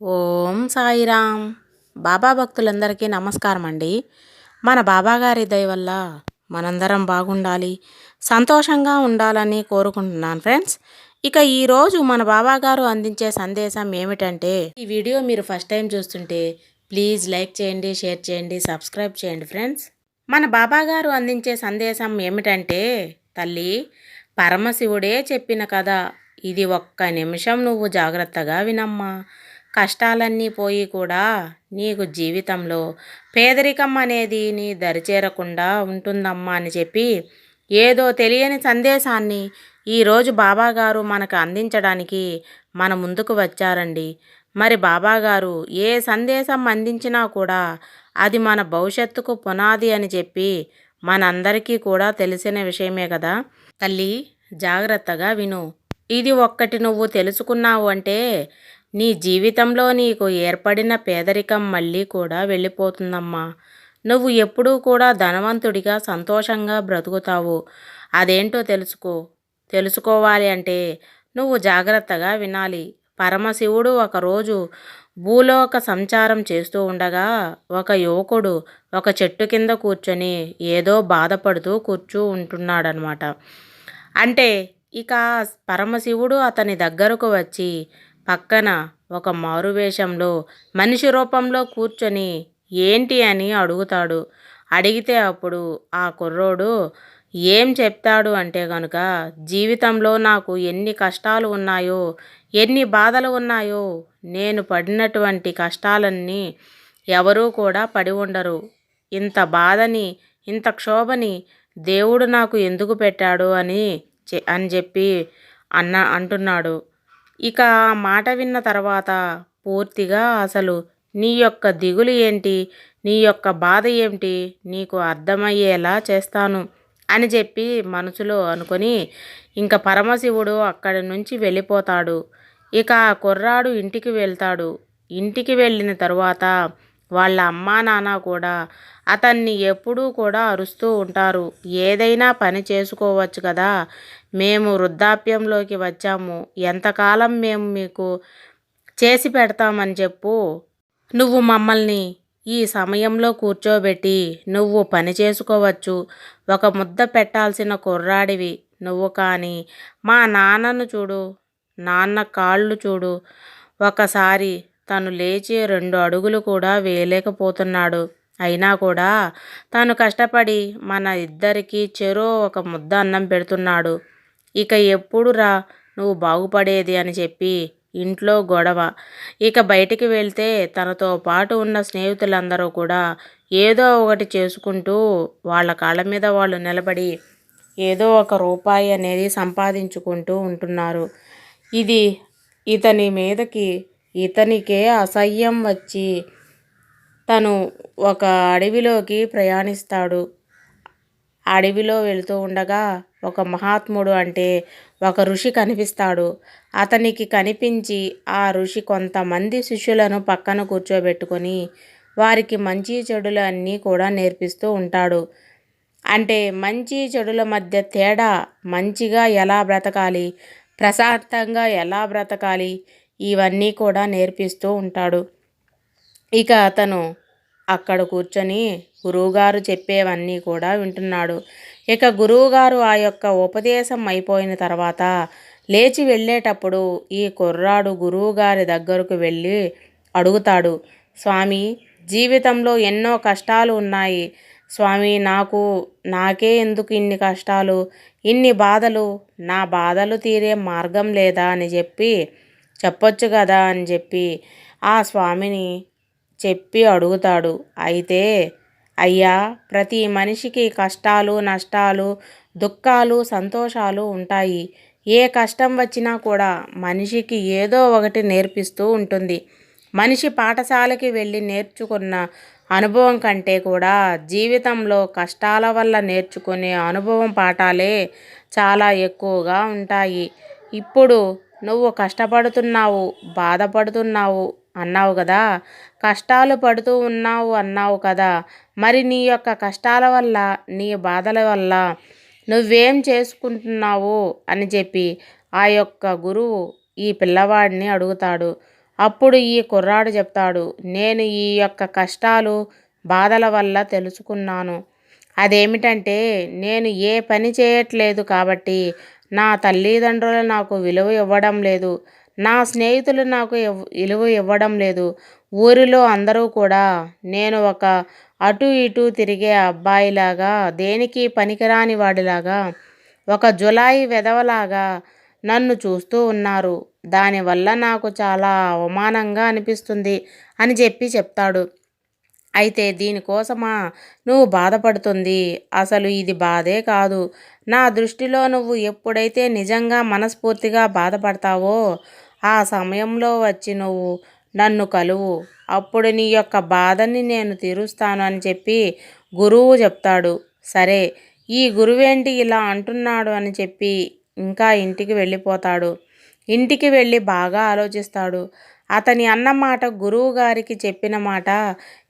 ఓం సాయిరామ్ బాబా భక్తులందరికీ నమస్కారం అండి మన బాబాగారి దయ వల్ల మనందరం బాగుండాలి సంతోషంగా ఉండాలని కోరుకుంటున్నాను ఫ్రెండ్స్. ఇక ఈరోజు మన బాబాగారు అందించే సందేశం ఏమిటంటే ఈ వీడియో మీరు ఫస్ట్ టైం చూస్తుంటే ప్లీజ్ లైక్ చేయండి షేర్ చేయండి సబ్స్క్రైబ్ చేయండి ఫ్రెండ్స్. మన బాబాగారు అందించే సందేశం ఏమిటంటే తల్లి పరమశివుడే చెప్పిన కథ. ఇది ఒక్క నిమిషం నువ్వు జాగ్రత్తగా వినమ్మా. కష్టాలన్నీ పోయి కూడా నీకు జీవితంలో పేదరికం అనేది నీ దరిచేరకుండా ఉంటుందమ్మా అని చెప్పి ఏదో తెలియని సందేశాన్ని ఈరోజు బాబాగారు మనకు అందించడానికి మన ముందుకు వచ్చారండి. మరి బాబాగారు ఏ సందేశం అందించినా కూడా అది మన భవిష్యత్తుకు పునాది అని చెప్పి మనందరికీ కూడా తెలిసిన విషయమే కదా. తల్లి జాగ్రత్తగా విను. ఇది ఒక్కటి నువ్వు తెలుసుకున్నావు అంటే నీ జీవితంలో నీకు ఏర్పడిన పేదరికం మళ్ళీ కూడా వెళ్ళిపోతుందమ్మా. నువ్వు ఎప్పుడూ కూడా ధనవంతుడిగా సంతోషంగా బ్రతుకుతావు. అదేంటో తెలుసుకో. తెలుసుకోవాలి అంటే నువ్వు జాగ్రత్తగా వినాలి. పరమశివుడు ఒకరోజు భూలోక సంచారం చేస్తూ ఉండగా ఒక యువకుడు ఒక చెట్టు కింద కూర్చొని ఏదో బాధపడుతూ కూర్చూ ఉంటున్నాడనమాట. అంటే ఇక పరమశివుడు అతని దగ్గరకు వచ్చి పక్కన ఒక మారువేషంలో మనిషి రూపంలో కూర్చొని ఏంటి అని అడుగుతాడు. అడిగితే అప్పుడు ఆ కుర్రోడు ఏం చెప్తాడు అంటే కనుక జీవితంలో నాకు ఎన్ని కష్టాలు ఉన్నాయో ఎన్ని బాధలు ఉన్నాయో నేను పడినటువంటి కష్టాలన్నీ ఎవరూ కూడా పడి ఉండరు. ఇంత బాధని ఇంత క్షోభని దేవుడు నాకు ఎందుకు పెట్టాడు అని అని చెప్పి అన్న అంటున్నాడు. ఇక ఆ మాట విన్న తర్వాత పూర్తిగా అసలు నీ యొక్క దిగులు ఏంటి? నీ యొక్క బాధ ఏమిటి? నీకు అర్థమయ్యేలా చేస్తాను అని చెప్పి మనసులో అనుకొని ఇంకా పరమశివుడు అక్కడి నుంచి వెళ్ళిపోతాడు. ఇక ఆ కుర్రాడు ఇంటికి వెళ్తాడు. ఇంటికి వెళ్ళిన తరువాత వాళ్ళ అమ్మా నాన్న కూడా అతన్ని ఎప్పుడూ కూడా అరుస్తూ ఉంటారు. ఏదైనా పని చేసుకోవచ్చు కదా? మేము వృద్ధాప్యంలోకి వచ్చాము. ఎంతకాలం మేము మీకు చేసి పెడతామని చెప్పు. నువ్వు మమ్మల్ని ఈ సమయంలో కూర్చోబెట్టి నువ్వు పని చేసుకోవచ్చు. ఒక ముద్ద పెట్టాల్సిన కుర్రాడివి నువ్వు కానీ. మా నాన్నను చూడు నాన్న కాళ్ళు చూడు. ఒకసారి తను లేచి రెండు అడుగులు కూడా వేయలేకపోతున్నాడు. అయినా కూడా తాను కష్టపడి మన ఇద్దరికీ చెరో ఒక ముద్ద అన్నం పెడుతున్నాడు. ఇక ఎప్పుడు రా నువ్వు బాగుపడేది అని చెప్పి ఇంట్లో గొడవ. ఇక బయటికి వెళ్తే తనతో పాటు ఉన్న స్నేహితులందరూ కూడా ఏదో ఒకటి చేసుకుంటూ వాళ్ళ కాళ్ళ మీద వాళ్ళు నిలబడి ఏదో ఒక రూపాయి అనేది సంపాదించుకుంటూ ఉంటున్నారు. ఇది ఇతని మీదకి ఇతనికే అసహ్యం వచ్చి తను ఒక అడవిలోకి ప్రయాణిస్తాడు. అడవిలో వెళుతూ ఉండగా ఒక మహాత్ముడు అంటే ఒక ఋషి కనిపిస్తాడు. అతనికి కనిపించి ఆ ఋషి కొంతమంది శిష్యులను పక్కన కూర్చోబెట్టుకొని వారికి మంచి చెడులు అన్నీ కూడా నేర్పిస్తూ ఉంటాడు. అంటే మంచి చెడుల మధ్య తేడా మంచిగా ఎలా బ్రతకాలి ప్రశాంతంగా ఎలా బ్రతకాలి ఇవన్నీ కూడా నేర్పిస్తూ ఉంటాడు. ఇక అతను అక్కడ కూర్చొని గురువుగారు చెప్పేవన్నీ కూడా వింటున్నాడు. ఇక గురువుగారు ఆ యొక్క ఉపదేశం అయిపోయిన తర్వాత లేచి వెళ్ళేటప్పుడు ఈ కుర్రాడు గురువుగారి దగ్గరకు వెళ్ళి అడుగుతాడు స్వామి జీవితంలో ఎన్నో కష్టాలు ఉన్నాయి. స్వామి నాకు నాకే ఎందుకు ఇన్ని కష్టాలు? ఇన్ని బాధలు? నా బాధలు తీరే మార్గం లేదా అని చెప్పి చెప్పొచ్చు కదా అని చెప్పి ఆ స్వామిని చెప్పి అడుగుతాడు. అయితే అయ్యా ప్రతి మనిషికి కష్టాలు నష్టాలు దుఃఖాలు సంతోషాలు ఉంటాయి. ఏ కష్టం వచ్చినా కూడా మనిషికి ఏదో ఒకటి నేర్పిస్తూ ఉంటుంది. మనిషి పాఠశాలకి వెళ్ళి నేర్చుకున్న అనుభవం కంటే కూడా జీవితంలో కష్టాల వల్ల నేర్చుకునే అనుభవం పాఠాలే చాలా ఎక్కువగా ఉంటాయి. ఇప్పుడు నువ్వు కష్టపడుతున్నావు బాధపడుతున్నావు అన్నావు కదా? కష్టాలు పడుతూ ఉన్నావు అన్నావు కదా. మరి నీ యొక్క కష్టాల వల్ల నీ బాధల వల్ల నువ్వేం చేసుకుంటున్నావు? అని చెప్పి ఆ యొక్క గురువు ఈ పిల్లవాడిని అడుగుతాడు. అప్పుడు ఈ కుర్రాడు చెప్తాడు నేను ఈ యొక్క కష్టాలు బాధల వల్ల తెలుసుకున్నాను. అదేమిటంటే నేను ఏ పని చేయట్లేదు కాబట్టి నా తల్లిదండ్రులు నాకు విలువ ఇవ్వడం లేదు. నా స్నేహితులు నాకు విలువ ఇవ్వడం లేదు. ఊరిలో అందరూ కూడా నేను ఒక అటు ఇటు తిరిగే అబ్బాయిలాగా దేనికి పనికిరాని వాడిలాగా ఒక జులాయి వెధవలాగా నన్ను చూస్తూ ఉన్నారు. దానివల్ల నాకు చాలా అవమానంగా అనిపిస్తుంది అని చెప్పి చెప్తాడు. అయితే దీనికోసమా నువ్వు బాధపడుతుంది? అసలు ఇది బాధే కాదు. నా దృష్టిలో నువ్వు ఎప్పుడైతే నిజంగా మనస్ఫూర్తిగా బాధపడతావో ఆ సమయంలో వచ్చి నువ్వు నన్ను కలువు. అప్పుడు నీ యొక్క బాధని నేను తీరుస్తాను అని చెప్పి గురువు చెప్తాడు. సరే ఈ గురువేంటి ఇలా అంటున్నాడు అని చెప్పి ఇంకా ఇంటికి వెళ్ళిపోతాడు. ఇంటికి వెళ్ళి బాగా ఆలోచిస్తాడు. అతని అన్న మాట గురువు గారికి చెప్పిన మాట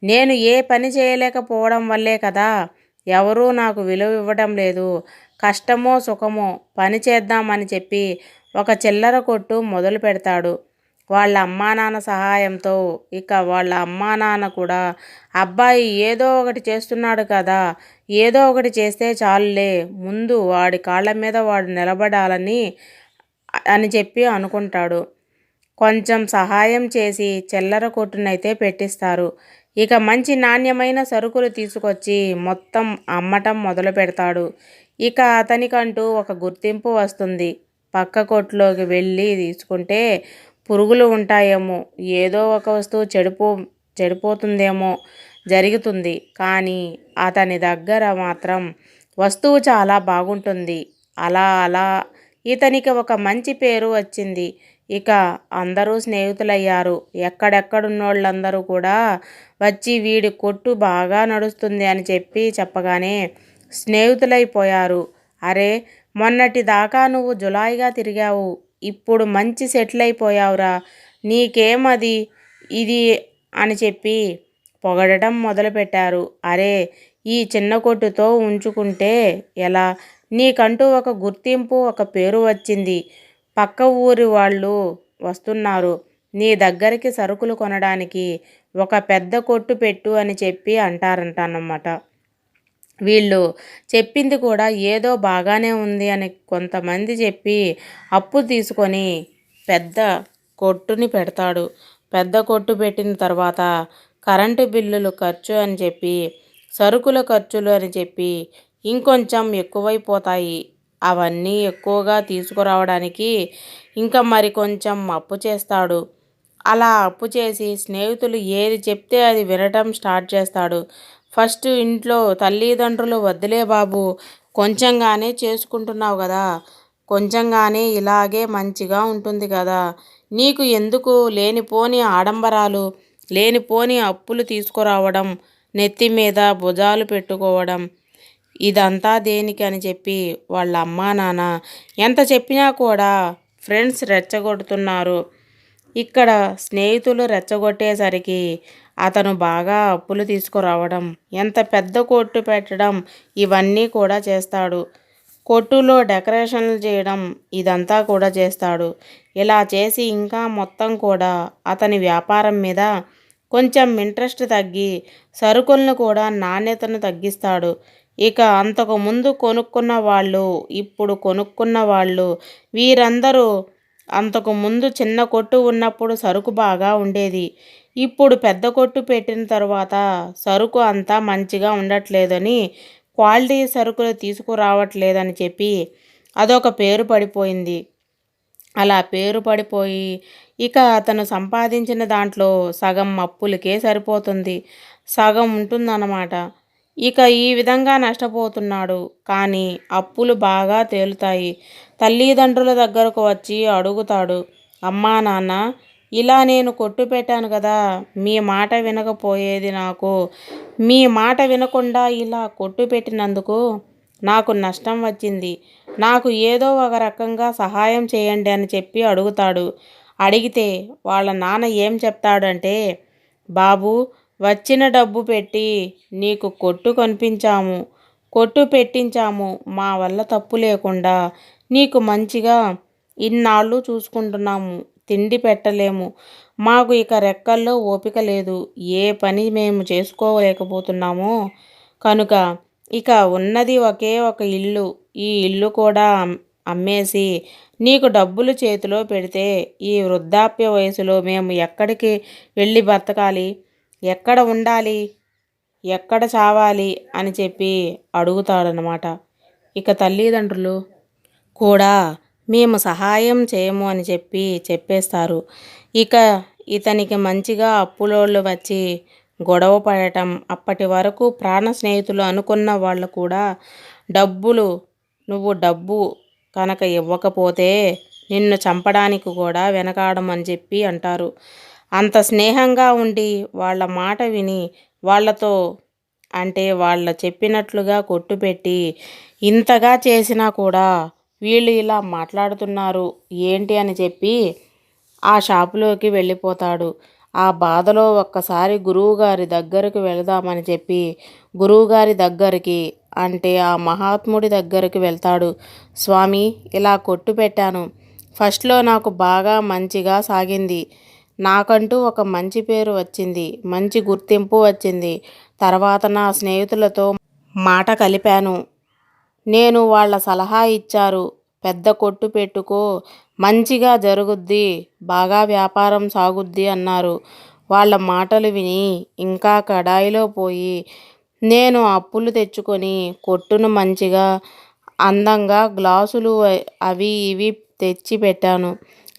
నేను ఏ పని చేయలేకపోవడం వల్లే కదా ఎవరూ నాకు విలువ ఇవ్వడం లేదు. కష్టమో సుఖమో పని చేద్దామని చెప్పి ఒక చిల్లర కొట్టు మొదలు పెడతాడు. వాళ్ళ అమ్మా నాన్న సహాయంతో ఇక వాళ్ళ అమ్మా నాన్న కూడా అబ్బాయి ఏదో ఒకటి చేస్తున్నాడు కదా ఏదో ఒకటి చేస్తే చాలులే ముందు వాడి కాళ్ళ మీద వాడు నిలబడాలని అని చెప్పి అనుకుంటాడు. కొంచెం సహాయం చేసి చిల్లర కొట్టునైతే పెట్టిస్తారు. ఇక మంచి నాణ్యమైన సరుకులు తీసుకొచ్చి మొత్తం అమ్మటం మొదలు పెడతాడు ఇక అతనికంటూ ఒక గుర్తింపు వస్తుంది. పక్క కొట్టులోకి వెళ్ళి తీసుకుంటే పురుగులు ఉంటాయేమో. ఏదో ఒక వస్తువు చెడిపో చెడిపోతుందేమో జరుగుతుంది. కానీ అతని దగ్గర మాత్రం వస్తువు చాలా బాగుంటుంది. అలా అలా ఇతనికి ఒక మంచి పేరు వచ్చింది. ఇక అందరూ స్నేహితులయ్యారు. ఎక్కడెక్కడున్నోళ్ళందరూ కూడా వచ్చి వీడి కొట్టు బాగా నడుస్తుంది అని చెప్పి చెప్పగానే స్నేహితులైపోయారు. అరే మొన్నటి దాకా నువ్వు జులాయిగా తిరిగావు. ఇప్పుడు మంచి సెటిల్ అయిపోయావురా నీకేమది? ఇది అని చెప్పి పొగడటం మొదలుపెట్టారు. అరే ఈ చిన్న కొట్టుతో ఉంచుకుంటే ఎలా? నీకంటూ ఒక గుర్తింపు ఒక పేరు వచ్చింది. పక్క ఊరి వాళ్ళు వస్తున్నారు. నీ దగ్గరికి సరుకులు కొనడానికి ఒక పెద్ద కొట్టు పెట్టు అని చెప్పి అంటారంటానమాట. వీళ్ళు చెప్పింది కూడా ఏదో బాగానే ఉంది అని కొంతమంది చెప్పి అప్పు తీసుకొని పెద్ద కొట్టుని పెడతాడు. పెద్ద కొట్టు పెట్టిన తర్వాత కరెంటు బిల్లులు ఖర్చు అని చెప్పి సరుకుల ఖర్చులు అని చెప్పి ఇంకొంచెం ఎక్కువైపోతాయి. అవన్నీ ఎక్కువగా తీసుకురావడానికి ఇంకా మరి కొంచెం అప్పు చేస్తాడు. అలా అప్పు చేసి స్నేహితులు ఏది చెప్తే అది వినటం స్టార్ట్ చేస్తాడు. ఫస్ట్ ఇంట్లో తల్లిదండ్రులు వద్దులే బాబు కొంచెంగానే చేసుకుంటున్నావు కదా. కొంచెంగానే ఇలాగే మంచిగా ఉంటుంది కదా. నీకు ఎందుకు లేనిపోని ఆడంబరాలు లేనిపోని అప్పులు తీసుకురావడం నెత్తి మీద భుజాలు పెట్టుకోవడం ఇదంతా దేనికి అని చెప్పి వాళ్ళ అమ్మా నాన్న ఎంత చెప్పినా కూడా ఫ్రెండ్స్ రెచ్చగొడుతున్నారు. ఇక్కడ స్నేహితులు రెచ్చగొట్టేసరికి అతను బాగా అప్పులు తీసుకురావడం ఎంత పెద్ద కొట్టు పెట్టడం ఇవన్నీ కూడా చేస్తాడు. కొట్టులో డెకరేషన్లు చేయడం ఇదంతా కూడా చేస్తాడు. ఇలా చేసి ఇంకా మొత్తం కూడా అతని వ్యాపారం మీద కొంచెం ఇంట్రెస్ట్ తగ్గి సరుకులను కూడా నాణ్యతను తగ్గిస్తాడు. ఇక అంతకు ముందు కొనుక్కున్న వాళ్ళు ఇప్పుడు కొనుక్కున్న వాళ్ళు వీరందరూ అంతకు ముందు చిన్న కొట్టు ఉన్నప్పుడు సరుకు బాగా ఉండేది. ఇప్పుడు పెద్ద కొట్టు పెట్టిన తర్వాత సరుకు అంతా మంచిగా ఉండట్లేదని క్వాలిటీ సరుకులు తీసుకురావట్లేదని చెప్పి అదొక పేరు పడిపోయింది. అలా పేరు పడిపోయి ఇక అతను సంపాదించిన దాంట్లో సగం అప్పులకే సరిపోతుంది. సగం ఉంటుందన్నమాట. ఇక ఈ విధంగా నష్టపోతున్నాడు. కానీ అప్పులు బాగా తేలుతాయి. తల్లిదండ్రుల దగ్గరకు వచ్చి అడుగుతాడు అమ్మా నాన్న ఇలా నేను కొట్టు పెట్టాను కదా మీ మాట వినకపోయేది నాకు. మీ మాట వినకుండా ఇలా కొట్టు పెట్టినందుకు నాకు నష్టం వచ్చింది. నాకు ఏదో ఒక రకంగా సహాయం చేయండి అని చెప్పి అడుగుతాడు. అడిగితే వాళ్ళ నాన్న ఏం చెప్తాడంటే బాబు వచ్చిన డబ్బు పెట్టి నీకు కొట్టు కనిపించాము. కొట్టు పెట్టించాము మా వల్ల తప్పు లేకుండా నీకు మంచిగా ఇన్నాళ్ళు చూసుకుంటున్నాము. తిండి పెట్టలేము. మాకు ఇక రెక్కల్లో ఓపిక లేదు. ఏ పని మేము చేసుకోలేకపోతున్నామో. కనుక ఇక ఉన్నది ఒకే ఒక ఇల్లు. ఈ ఇల్లు కూడా అమ్మేసి నీకు డబ్బులు చేతిలో పెడితే ఈ వృద్ధాప్య వయసులో మేము ఎక్కడికి వెళ్ళి బతకాలి ఎక్కడ ఉండాలి? ఎక్కడ చావాలి అని చెప్పి అడుగుతాడనమాట ఇక తల్లిదండ్రులు కూడా మేము సహాయం చేయము అని చెప్పి చెప్పేస్తారు. ఇక ఇతనికి మంచిగా అప్పులోళ్ళు వచ్చి గొడవ పడటం అప్పటి వరకు ప్రాణ స్నేహితులు అనుకున్న వాళ్ళు కూడా డబ్బులు నువ్వు డబ్బు కనుక ఇవ్వకపోతే నిన్ను చంపడానికి కూడా వెనకాడం అని చెప్పి అంటారు. అంత స్నేహంగా ఉండి వాళ్ళ మాట విని వాళ్ళతో అంటే వాళ్ళ చెప్పినట్లుగా కొట్టుపెట్టి ఇంతగా చేసినా కూడా వీళ్ళు ఇలా మాట్లాడుతున్నారు ఏంటి అని చెప్పి ఆ షాపులోకి వెళ్ళిపోతాడు. ఆ బాధలో ఒక్కసారి గురువుగారి దగ్గరకు వెళదామని చెప్పి గురువుగారి దగ్గరికి అంటే ఆ మహాత్ముడి దగ్గరికి వెళ్తాడు. స్వామి ఇలా కొట్టు పెట్టాను. ఫస్ట్లో నాకు బాగా మంచిగా సాగింది. నాకంటూ ఒక మంచి పేరు వచ్చింది. మంచి గుర్తింపు వచ్చింది. తర్వాత నా స్నేహితులతో మాట కలిపాను. నేను వాళ్ళ సలహా ఇచ్చారు. పెద్ద కొట్టు పెట్టుకో. మంచిగా జరుగుద్ది. బాగా వ్యాపారం సాగుద్ది అన్నారు. వాళ్ళ మాటలు విని ఇంకా కడాయిలో పోయి నేను అప్పులు తెచ్చుకొని కొట్టును మంచిగా అందంగా గ్లాసులు అవి ఇవి తెచ్చి పెట్టాను.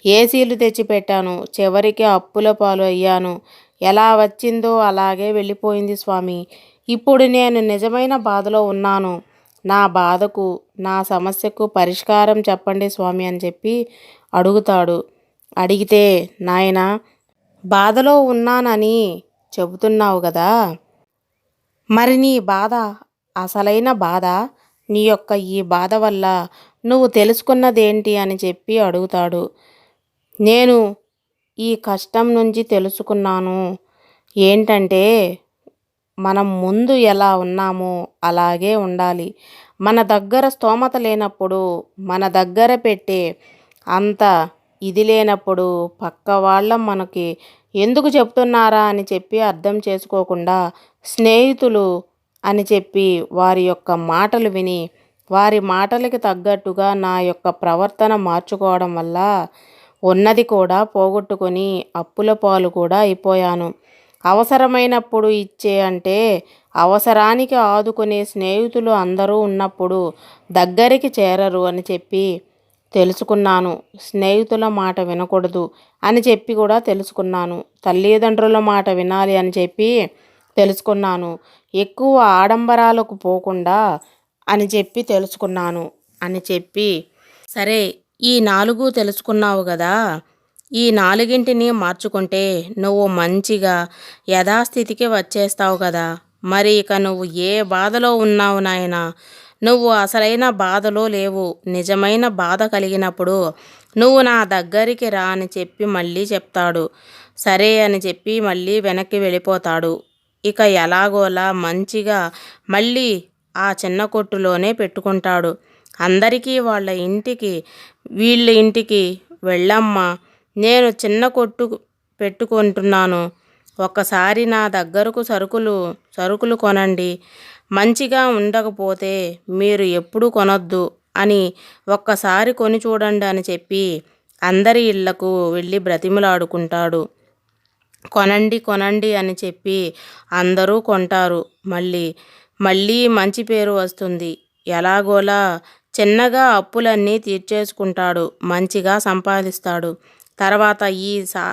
ఏసీలు తెచ్చి పెట్టాను. చివరికి అప్పుల పాలు అయ్యాను. ఎలా వచ్చిందో అలాగే వెళ్ళిపోయింది స్వామి. ఇప్పుడు నేను నిజమైన బాధలో ఉన్నాను. నా బాధకు నా సమస్యకు పరిష్కారం చెప్పండి స్వామి అని చెప్పి అడుగుతాడు. అడిగితే నాయన బాధలో ఉన్నానని చెబుతున్నావు కదా? మరి నీ బాధ అసలైన బాధ నీ యొక్క ఈ బాధ వల్ల నువ్వు తెలుసుకున్నదేంటి అని చెప్పి అడుగుతాడు. నేను ఈ కష్టం నుంచి తెలుసుకున్నాను. ఏంటంటే మనం ముందు ఎలా ఉన్నామో అలాగే ఉండాలి. మన దగ్గర స్తోమత లేనప్పుడు మన దగ్గర పెట్టే అంత ఇది లేనప్పుడు పక్క వాళ్ళ మనకి ఎందుకు చెప్తున్నారా అని చెప్పి అర్థం చేసుకోకుండా స్నేహితులు అని చెప్పి వారి యొక్క మాటలు విని వారి మాటలకి తగ్గట్టుగా నా యొక్క ప్రవర్తన మార్చుకోవడం వల్ల ఉన్నది కూడా పోగొట్టుకొని అప్పుల పాలు కూడా అయిపోయాను. అవసరమైనప్పుడు ఇచ్చే అంటే అవసరానికి ఆదుకునే స్నేహితులు అందరూ ఉన్నప్పుడు దగ్గరికి చేరరు అని చెప్పి తెలుసుకున్నాను. స్నేహితుల మాట వినకూడదు అని చెప్పి కూడా తెలుసుకున్నాను. తల్లిదండ్రుల మాట వినాలి అని చెప్పి తెలుసుకున్నాను. ఎక్కువ ఆడంబరాలకు పోకుండా అని చెప్పి తెలుసుకున్నాను అని చెప్పి సరే ఈ నాలుగు తెలుసుకున్నావు కదా? ఈ నాలుగింటిని మార్చుకుంటే నువ్వు మంచిగా యథాస్థితికి వచ్చేస్తావు కదా. మరి ఇక నువ్వు ఏ బాధలో ఉన్నావు నాయనా? నువ్వు అసలైన బాధలో లేవు. నిజమైన బాధ కలిగినప్పుడు నువ్వు నా దగ్గరికి రా అని చెప్పి మళ్ళీ చెప్తాడు. సరే అని చెప్పి మళ్ళీ వెనక్కి వెళ్ళిపోతాడు. ఇక ఎలాగోలా మంచిగా మళ్ళీ ఆ చిన్న కొట్టులోనే పెట్టుకుంటాడు. అందరికీ వాళ్ళ ఇంటికి వీళ్ళ ఇంటికి వెళ్ళమ్మా. నేను చిన్న కొట్టు పెట్టుకుంటున్నాను. ఒక్కసారి నా దగ్గరకు సరుకులు సరుకులు కొనండి. మంచిగా ఉండకపోతే మీరు ఎప్పుడు కొనొద్దు అని ఒక్కసారి కొని చూడండి అని చెప్పి అందరి ఇళ్ళకు వెళ్ళి బ్రతిమలాడుకుంటాడు. కొనండి కొనండి అని చెప్పి అందరూ కొంటారు. మళ్ళీ మళ్ళీ మంచి పేరు వస్తుంది. ఎలాగోలా చిన్నగా అప్పులన్నీ తీర్చేసుకుంటాడు. మంచిగా సంపాదిస్తాడు. తర్వాత ఈ సా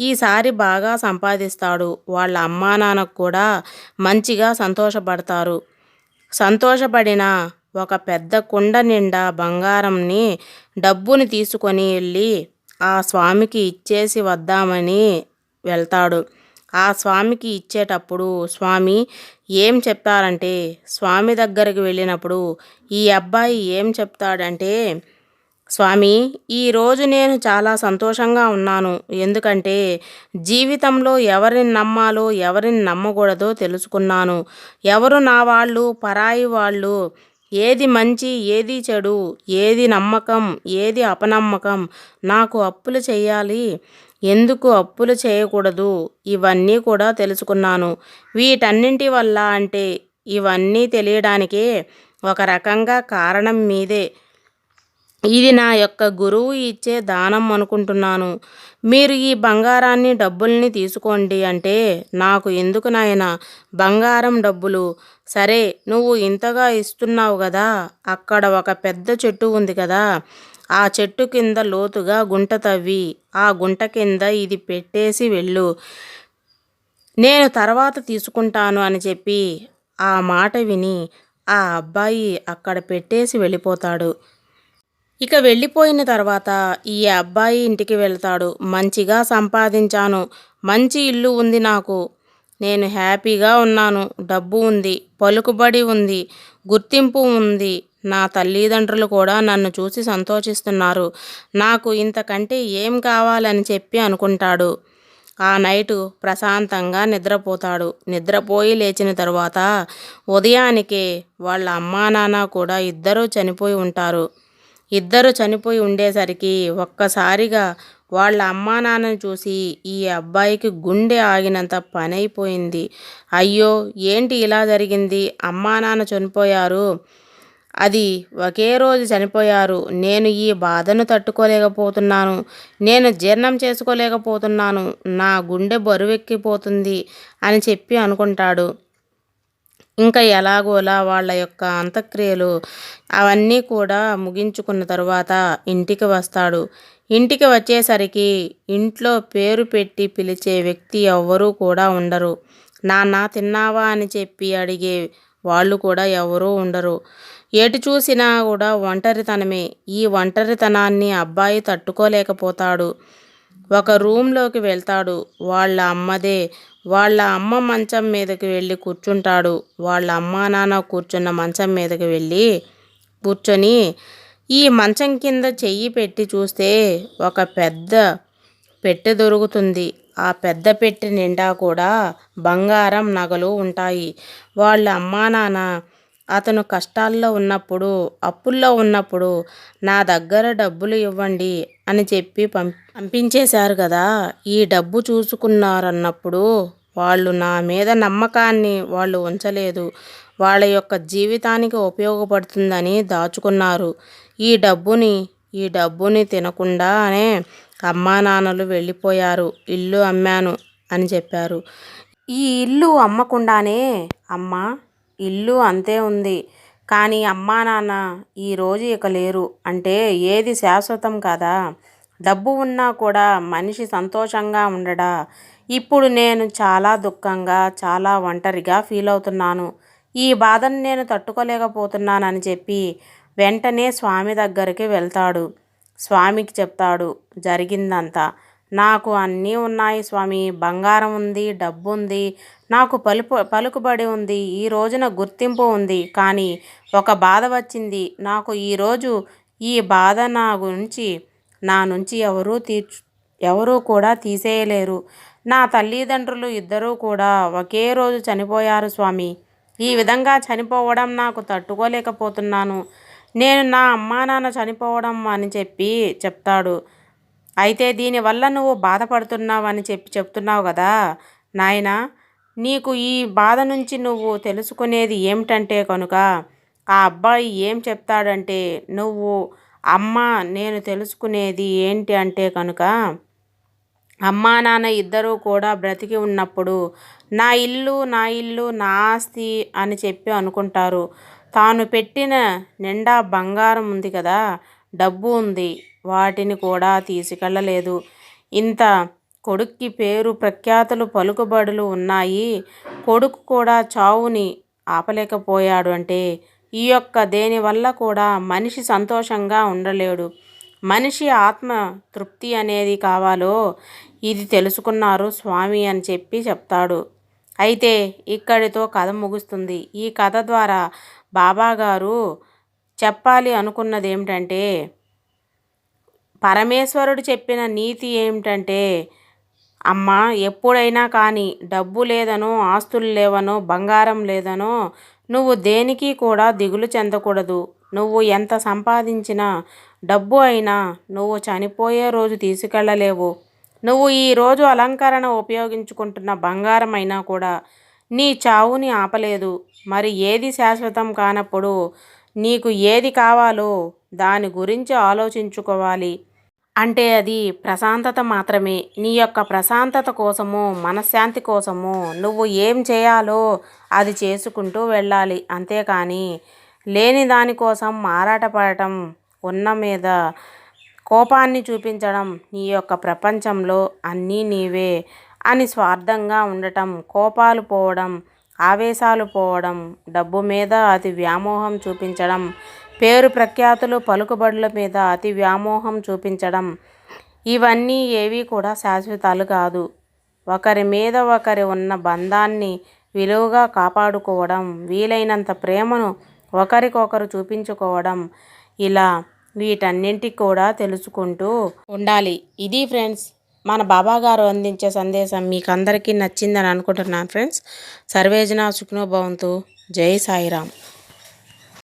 ఈసారి బాగా సంపాదిస్తాడు. వాళ్ళ అమ్మా నాన్నకు కూడా మంచిగా సంతోషపడతారు. సంతోషపడిన ఒక పెద్ద కుండ నిండా బంగారంని డబ్బుని తీసుకొని వెళ్ళి ఆ స్వామికి ఇచ్చేసి వద్దామని వెళ్తాడు. ఆ స్వామికి ఇచ్చేటప్పుడు స్వామి ఏం చెప్తారంటే స్వామి దగ్గరికి వెళ్ళినప్పుడు ఈ అబ్బాయి ఏం చెప్తాడంటే స్వామి ఈరోజు నేను చాలా సంతోషంగా ఉన్నాను. ఎందుకంటే జీవితంలో ఎవరిని నమ్మాలో ఎవరిని నమ్మకూడదో తెలుసుకున్నాను. ఎవరు నా వాళ్ళు పరాయి వాళ్ళు? ఏది మంచి ఏది చెడు? ఏది నమ్మకం ఏది అపనమ్మకం? నాకు అప్పులు చేయాలి. ఎందుకు అప్పులు చేయకూడదు? ఇవన్నీ కూడా తెలుసుకున్నాను. వీటన్నింటి వల్ల అంటే ఇవన్నీ తెలియడానికే ఒక రకంగా కారణం మీదే. ఇది నా యొక్క గురువు ఇచ్చే దానం అనుకుంటున్నాను. మీరు ఈ బంగారాన్ని డబ్బుల్ని తీసుకోండి అంటే నాకు ఎందుకు నాయన? బంగారం డబ్బులు. సరే నువ్వు ఇంతగా ఇస్తున్నావు కదా అక్కడ ఒక పెద్ద చెట్టు ఉంది కదా ఆ చెట్టు కింద లోతుగా గుంట తవ్వి ఆ గుంట కింద ఇది పెట్టేసి వెళ్ళు. నేను తర్వాత తీసుకుంటాను అని చెప్పి ఆ మాట విని ఆ అబ్బాయి అక్కడ పెట్టేసి వెళ్ళిపోతాడు. ఇక వెళ్ళిపోయిన తర్వాత ఈ అబ్బాయి ఇంటికి వెళ్తాడు. మంచిగా సంపాదించాను. మంచి ఇల్లు ఉంది నాకు. నేను హ్యాపీగా ఉన్నాను. డబ్బు ఉంది. పలుకుబడి ఉంది. గుర్తింపు ఉంది. నా తల్లిదండ్రులు కూడా నన్ను చూసి సంతోషిస్తున్నారు. నాకు ఇంతకంటే ఏం కావాలని చెప్పి అనుకుంటాడు. ఆ నైటు ప్రశాంతంగా నిద్రపోతాడు. నిద్రపోయి లేచిన తర్వాత ఉదయానికే వాళ్ళ అమ్మా నాన్న కూడా ఇద్దరూ చనిపోయి ఉంటారు. ఇద్దరు చనిపోయి ఉండేసరికి ఒక్కసారిగా వాళ్ళ అమ్మా నాన్నని చూసి ఈ అబ్బాయికి గుండె ఆగినంత పని అయిపోయింది అయ్యో ఏంటి ఇలా జరిగింది? అమ్మా నాన్న చనిపోయారు. అది ఒకే రోజు చనిపోయారు. నేను ఈ బాధను తట్టుకోలేకపోతున్నాను. నేను జీర్ణం చేసుకోలేకపోతున్నాను. నా గుండె బరువెక్కిపోతుంది అని చెప్పి అనుకుంటాడు. ఇంకా ఎలాగోలా వాళ్ళ యొక్క అంత్యక్రియలు అవన్నీ కూడా ముగించుకున్న తరువాత ఇంటికి వస్తాడు. ఇంటికి వచ్చేసరికి ఇంట్లో పేరు పెట్టి పిలిచే వ్యక్తి ఎవ్వరూ కూడా ఉండరు. నాన్న తిన్నావా? అని చెప్పి అడిగే వాళ్ళు కూడా ఎవరూ ఉండరు. ఎటు చూసినా కూడా ఒంటరితనమే. ఈ ఒంటరితనాన్ని అబ్బాయి తట్టుకోలేకపోతాడు. ఒక రూమ్లోకి వెళ్తాడు. వాళ్ళ అమ్మదే. వాళ్ళ అమ్మ మంచం మీదకి వెళ్ళి కూర్చుంటాడు. వాళ్ళ అమ్మ నాన్న కూర్చున్న మంచం మీదకి వెళ్ళి కూర్చొని ఈ మంచం కింద చెయ్యి పెట్టి చూస్తే ఒక పెద్ద పెట్టె దొరుకుతుంది. ఆ పెద్ద పెట్టె నిండా కూడా బంగారం నగలు ఉంటాయి. వాళ్ళ అమ్మా నాన్న అతను కష్టాల్లో ఉన్నప్పుడు అప్పుల్లో ఉన్నప్పుడు నా దగ్గర డబ్బులు ఇవ్వండి అని చెప్పి పం పంపించేశారు కదా. ఈ డబ్బు చూసుకున్నారన్నప్పుడు వాళ్ళు నా మీద నమ్మకాన్ని వాళ్ళు ఉంచలేదు. వాళ్ళ యొక్క జీవితానికి ఉపయోగపడుతుందని దాచుకున్నారు. ఈ డబ్బుని ఈ డబ్బుని తినకుండానే అమ్మా నాన్నలు వెళ్ళిపోయారు. ఇల్లు అమ్మాను అని చెప్పారు. ఈ ఇల్లు అమ్మకుండానే అమ్మ ఇల్లు అంతే ఉంది. కానీ అమ్మా నాన్న ఈరోజు ఇక లేరు. అంటే ఏది శాశ్వతం కదా? డబ్బు ఉన్నా కూడా మనిషి సంతోషంగా ఉండడా? ఇప్పుడు నేను చాలా దుఃఖంగా చాలా ఒంటరిగా ఫీల్ అవుతున్నాను. ఈ బాధను నేను తట్టుకోలేకపోతున్నానని చెప్పి వెంటనే స్వామి దగ్గరికి వెళ్తాడు. స్వామికి చెప్తాడు జరిగిందంతా. నాకు అన్నీ ఉన్నాయి స్వామి. బంగారం ఉంది డబ్బు ఉంది. నాకు పలుపు పలుకుబడి ఉంది ఈ రోజున గుర్తింపు ఉంది. కానీ ఒక బాధ వచ్చింది. నాకు ఈరోజు ఈ బాధ నా గురించి నా నుంచి ఎవరూ తీర్చు ఎవరూ కూడా తీసేయలేరు. నా తల్లిదండ్రులు ఇద్దరూ కూడా ఒకే రోజు చనిపోయారు స్వామి. ఈ విధంగా చనిపోవడం నాకు తట్టుకోలేకపోతున్నాను. నేను నా అమ్మా నాన్న చనిపోవడం అని చెప్పి చెప్తాడు. అయితే దీనివల్ల నువ్వు బాధపడుతున్నావు అని చెప్పి చెప్తున్నావు కదా నాయన. నీకు ఈ బాధ నుంచి నువ్వు తెలుసుకునేది ఏమిటంటే కనుక ఆ అబ్బాయి ఏం చెప్తాడంటే నువ్వు అమ్మ నేను తెలుసుకునేది ఏంటి అంటే కనుక అమ్మా నాన్న ఇద్దరూ కూడా బ్రతికి ఉన్నప్పుడు నా ఇల్లు నా ఇల్లు నా ఆస్తి అని చెప్పి అనుకుంటారు. తాను పెట్టిన నిండా బంగారం ఉంది కదా డబ్బు ఉంది వాటిని కూడా తీసుకెళ్ళలేదు. ఇంత కొడుక్కి పేరు ప్రఖ్యాతులు పలుకుబడులు ఉన్నాయి. కొడుకు కూడా చావుని ఆపలేకపోయాడు అంటే ఈ యొక్క దేనివల్ల కూడా మనిషి సంతోషంగా ఉండలేడు. మనిషి ఆత్మ తృప్తి అనేది కావాలో ఇది తెలుసుకున్నారు స్వామి అని చెప్పి చెప్తాడు. అయితే ఇక్కడితో కథ ముగుస్తుంది. ఈ కథ ద్వారా బాబాగారు చెప్పాలి అనుకున్నది ఏమిటంటే పరమేశ్వరుడు చెప్పిన నీతి ఏమిటంటే అమ్మా ఎప్పుడైనా కానీ డబ్బు లేదనో ఆస్తులు లేవనో బంగారం లేదనో నువ్వు దేనికి కూడా దిగులు చెందకూడదు. నువ్వు ఎంత సంపాదించినా డబ్బు అయినా నువ్వు చనిపోయే రోజు తీసుకెళ్ళలేవు నువ్వు ఈరోజు అలంకరణ ఉపయోగించుకుంటున్న బంగారం అయినా కూడా నీ చావుని ఆపలేదు. మరి ఏది శాశ్వతం కానప్పుడు నీకు ఏది కావాలో దాని గురించి ఆలోచించుకోవాలి. అంటే అది ప్రశాంతత మాత్రమే. నీ యొక్క ప్రశాంతత కోసము మనశ్శాంతి కోసము నువ్వు ఏం చేయాలో అది చేసుకుంటూ వెళ్ళాలి. అంతేకాని లేని దానికోసం మారాటపడటం ఉన్న మీద కోపాన్ని చూపించడం నీ యొక్క ప్రపంచంలో అన్నీ నీవే అని స్వార్థంగా ఉండటం కోపాలు పోవడం ఆవేశాలు పోవడం డబ్బు మీద అతి వ్యామోహం చూపించడం పేరు ప్రఖ్యాతులు పలుకుబడుల మీద అతి వ్యామోహం చూపించడం. ఇవన్నీ ఏవి కూడా శాశ్వతాలు కాదు. ఒకరి మీద ఒకరి ఉన్న బంధాన్ని విలువగా కాపాడుకోవడం వీలైనంత ప్రేమను ఒకరికొకరు చూపించుకోవడం ఇలా వీటన్నింటి కూడా తెలుసుకుంటూ ఉండాలి. ఇది ఫ్రెండ్స్ మన బాబా గారు అందించే సందేశం మీకు అందరికీ నచ్చిందని అనుకుంటున్నాను ఫ్రెండ్స్. సర్వేజన సుఖ్నోభవంతు జై సాయిరామ్.